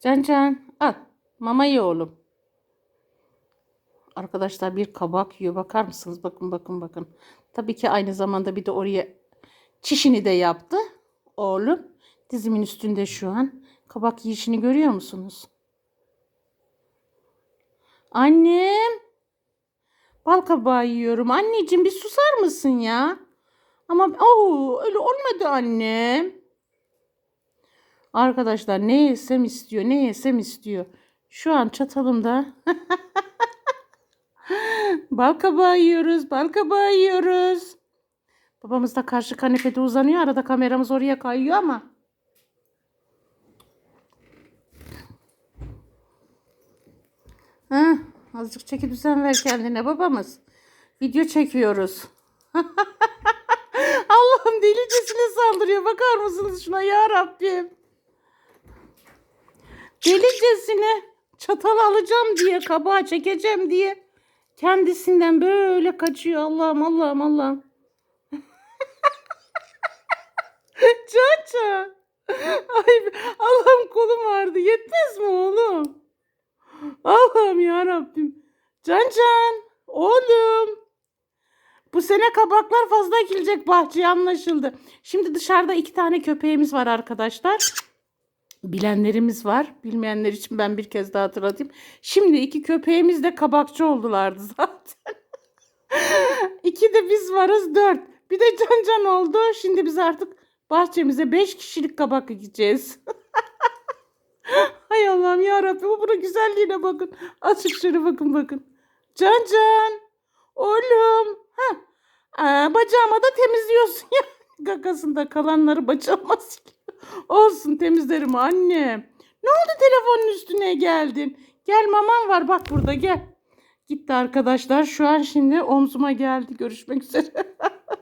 Can Can al. Mama ye oğlum. Arkadaşlar bir kabak yiyor. Bakar mısınız? Bakın bakın bakın. Tabii ki aynı zamanda bir de oraya çişini de yaptı. Oğlum. Dizimin üstünde şu an. Kabak yiyişini görüyor musunuz? Annem. Bal kabağı yiyorum. Anneciğim bir susar mısın ya? Ama oo, öyle olmadı annem. Arkadaşlar ne yesem istiyor, ne yesem istiyor. Şu an çatalımda bal kabağı yiyoruz, bal kabağı yiyoruz. Babamız da karşı kanepede uzanıyor. Arada kameramız oraya kayıyor ama. Heh, azıcık çeki düzen ver kendine babamız. Video çekiyoruz. Allah'ım delicesine saldırıyor. Bakar mısınız şuna ya Rabbim? Delicesine çatal alacağım diye, kabağı çekeceğim diye kendisinden böyle kaçıyor. Allah'ım Allah'ım Allah'ım. Caca. Ay Allah'ım kolum vardı. Yetmez mi oğlum? Allah'ım ya Rabbim. Can Can. Oğlum. Bu sene kabaklar fazla ekilecek bahçeye anlaşıldı. Şimdi dışarıda iki tane köpeğimiz var arkadaşlar. Bilenlerimiz var. Bilmeyenler için ben bir kez daha hatırlatayım. Şimdi iki köpeğimiz de kabakçı oldulardı zaten. iki de biz varız dört. Bir de Can Can oldu. Şimdi biz artık bahçemize beş kişilik kabak ekeceğiz. Hay Allah'ım ya Rabbim. Bunun güzelliğine bakın. Açık şöyle bakın bakın. Can Can. Oğlum. Ha. Aa, bacağıma da temizliyorsun ya. Gakasında kalanları bacağıma siliyor. Olsun temizlerim anne. Ne oldu telefonun üstüne geldin? Gel maman var bak burada gel. Gitti arkadaşlar. Şu an şimdi omzuma geldi. Görüşmek üzere.